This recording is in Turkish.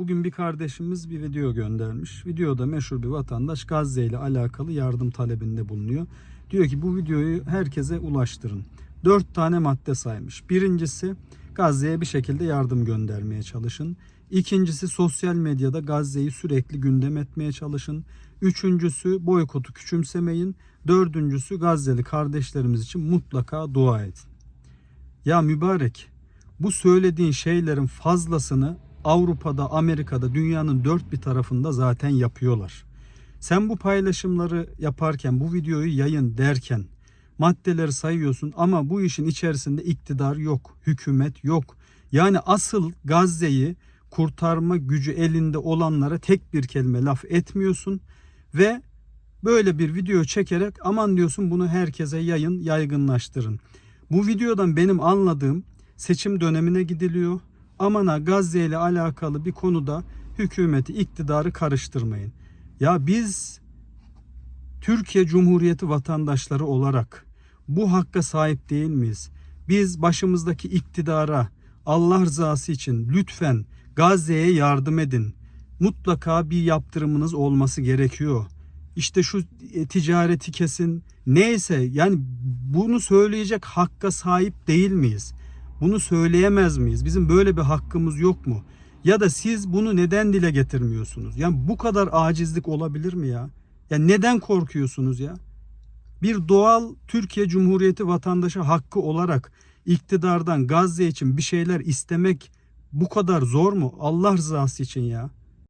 Bugün bir kardeşimiz bir video göndermiş. Videoda meşhur bir vatandaş Gazze ile alakalı yardım talebinde bulunuyor. Diyor ki bu videoyu herkese ulaştırın. Dört tane madde saymış. Birincisi Gazze'ye bir şekilde yardım göndermeye çalışın. İkincisi sosyal medyada Gazze'yi sürekli gündem etmeye çalışın. Üçüncüsü boykotu küçümsemeyin. Dördüncüsü Gazze'li kardeşlerimiz için mutlaka dua edin. Ya mübarek bu söylediğin şeylerin fazlasını Avrupa'da, Amerika'da, dünyanın dört bir tarafında zaten yapıyorlar. Sen bu paylaşımları yaparken, bu videoyu yayın derken maddeleri sayıyorsun ama bu işin içerisinde iktidar yok, hükümet yok. Yani asıl Gazze'yi kurtarma gücü elinde olanlara tek bir kelime laf etmiyorsun ve böyle bir video çekerek aman diyorsun bunu herkese yayın, yaygınlaştırın. Bu videodan benim anladığım seçim dönemine gidiliyor. Aman ha Gazze ile alakalı bir konuda hükümeti, iktidarı karıştırmayın. Ya biz Türkiye Cumhuriyeti vatandaşları olarak bu hakka sahip değil miyiz? Biz başımızdaki iktidara Allah rızası için lütfen Gazze'ye yardım edin. Mutlaka bir yaptırımınız olması gerekiyor. İşte şu e, ticareti kesin. Neyse yani bunu söyleyecek hakka sahip değil miyiz? Bunu söyleyemez miyiz? Bizim böyle bir hakkımız yok mu? Ya da siz bunu neden dile getirmiyorsunuz? Yani bu kadar acizlik olabilir mi ya? Ya neden korkuyorsunuz ya? Bir doğal Türkiye Cumhuriyeti vatandaşı hakkı olarak iktidardan Gazze için bir şeyler istemek bu kadar zor mu? Allah rızası için ya.